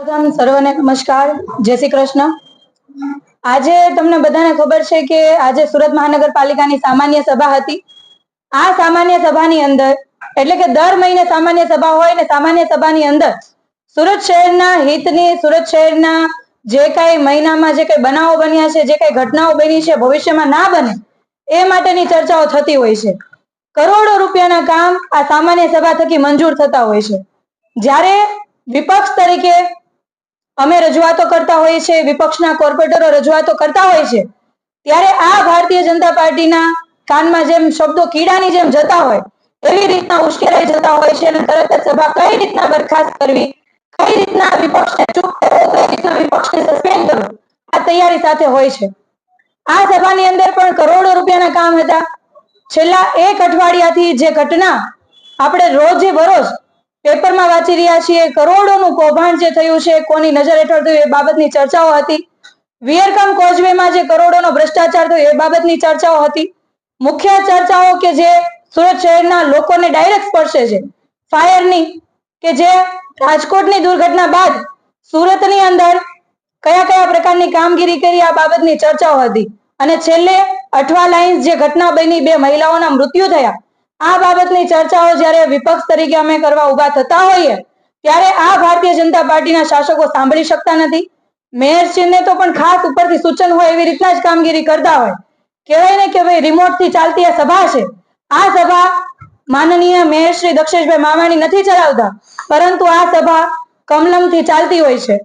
પ્રથમ સર્વને નમસ્કાર. જય શ્રી કૃષ્ણ. આજે તમને બધાને ખબર છે કે આજે સુરત મહાનગરપાલિકાની સામાન્ય સભા હતી. આ સામાન્ય સભાની અંદર, એટલે કે દર મહિને સામાન્ય સભા હોય ને સામાન્ય સભાની અંદર, સુરત શહેરના હિતની, સુરત શહેરના જે કાંઈ મહિનામાં જે કાંઈ બનાવો બન્યા છે, જે કાંઈ ઘટનાઓ બની છે, ભવિષ્યમાં ના બને, એ માટેની ચર્ચાઓ થતી હોય છે. કરોડો રૂપિયાના કામ આ સામાન્ય સભા થકી મંજૂર થતા હોય છે. જ્યારે વિપક્ષ તરીકે અમે રજૂઆતો કરતા હોઈએ છીએ, વિપક્ષના કોર્પોરેટરો રજૂઆતો કરતા હોય છે. ત્યારે આ ભારતીય જનતા પાર્ટીના કાનમાં જેમ શબ્દો કીડાની જેમ જતા હોય, એવી રીતના ઉશ્કેરાઈ જતા હોય છે અને તરત જ સભા કઈ રીતના બરખાસ્ત કરવી, કઈ રીતના વિપક્ષને ચૂપ કરવો, કઈ રીતના વિપક્ષને સસ્પેન્ડ કરવો, આ તૈયારી સાથે હોય છે. આ સભાની અંદર પણ કરોડો રૂપિયાના કામ હતા. છેલ્લા એક અઠવાડિયાથી જે ઘટના આપણે રોજે બરોજ પેપરમાં વાંચી રહ્યા છીએ, કરોડોનું કૌભાંડ જે થયું છે, કોની નજર હેઠળ થયું એ બાબતની ચર્ચાઓ હતી. વિયરકમ કોઝવેમાં જે કરોડોનો ભ્રષ્ટાચાર થયો એ બાબતની ચર્ચાઓ હતી. મુખ્ય ચર્ચાઓ કે જે સુરત શહેરના લોકોને ડાયરેક્ટ સ્પર્શે છે. ફાયરની કે જે રાજકોટની દુર્ઘટના બાદ સુરતની અંદર કયા કયા પ્રકારની કામગીરી કરી આ બાબતની ચર્ચાઓ હતી. અને છેલ્લે અઠવા લાઇન્સ જે ઘટના બની, બે મહિલાઓના મૃત્યુ થયા. આ બાબતની ચર્ચાઓ જ્યારે વિપક્ષ તરીકે અમે કરવા ઊભા થતા હોઈએ, ત્યારે આ ભારતીય જનતા પાર્ટીના શાસકો સાંભળી શકતા નથી. મેયરશ્રીને તો પણ ખાસ ઉપરથી સૂચન હોય એવી રીતના જ કામગીરી કરતા હોય. કહેવાય ને કે ભાઈ રિમોટથી ચાલતી આ સભા છે. આ સભા માનનીય મેયર શ્રી દક્ષેશભાઈ માવાણી નથી ચલાવતા, પરંતુ આ સભા કમલમથી ચાલતી હોય છે.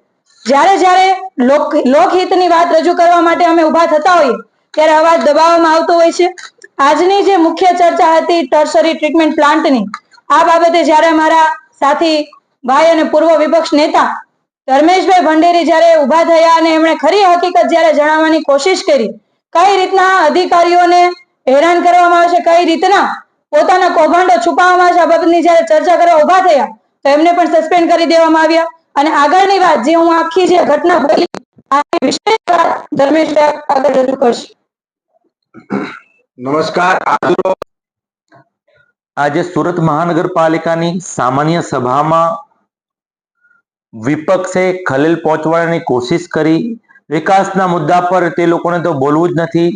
જ્યારે જ્યારે લોક લોકહિતની વાત રજૂ કરવા માટે અમે ઊભા થતા હોઈએ, ત્યારે અવાજ દબાવવામાં આવતો હોય છે. આજની જે મુખ્ય ચર્ચા હતી ટર્સરી ટ્રીટમેન્ટ પ્લાન્ટની આ બાબતે જ્યારે અમારા સાથી ભાઈ અને પૂર્વ વિપક્ષ નેતા ધર્મેશભાઈ ભંડેરી જ્યારે ઊભા થયા અને એમણે ખરી હકીકત જ્યારે જણાવવાની કોશિશ કરી, કઈ રીતના અધિકારીઓને હેરાન કરવામાં આવે છે કઈ રીતના પોતાના કૌભાંડો છુપાવવામાં આવે છે આ બાબતની જ્યારે ચર્ચા કરવા ઊભા થયા, તો એમને પણ સસ્પેન્ડ કરી દેવામાં આવ્યા. અને આગળની વાત, જે હું આખી જે ઘટના બોલી આ વાત ધર્મેશભાઈ આગળ રજૂ કરશે. નમસ્કાર. આજે સુરત મહાનગરપાલિકાની સામાન્ય સભામાં વિપક્ષે ખલેલ પહોંચવાની કોશિશ કરી. વિકાસના મુદ્દા પર તે લોકોને તો બોલવું જ નથી.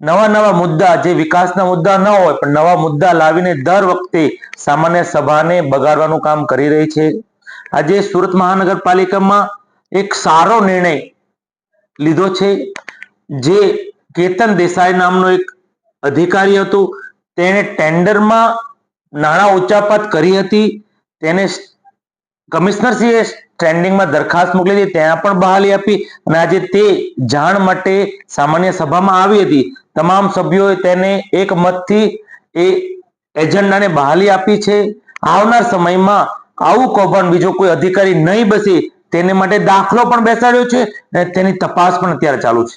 નવા નવા મુદ્દા, જે વિકાસના મુદ્દા ન હોય, પણ નવા મુદ્દા લાવીને દર વખતે સામાન્ય સભાને બગાડવાનું કામ કરી રહી છે. આજે સુરત મહાનગરપાલિકામાં એક સારો નિર્ણય લીધો છે, જે કેતન દેસાઈ નામનો એક અધિકારી હતું. તેણે ટેન્ડરમાં નાણાં ઉચાપત કરી હતી. તેને કમિશનરશ્રીએ ટ્રેન્ડિંગમાં દરખાસ્ત મોકલી હતી. ત્યાં પણ બહાલી આપી. અને આજે તે જાણ માટે સામાન્ય સભામાં આવી હતી. તમામ સભ્યોએ તેને એક મતથી એ એજન્ડાને બહાલી આપી છે. આવનાર સમયમાં આવું કૌભાંડ બીજો કોઈ અધિકારી નહીં બસે, તેને માટે દાખલો પણ બેસાડ્યો છે અને તેની તપાસ પણ અત્યારે ચાલુ છે.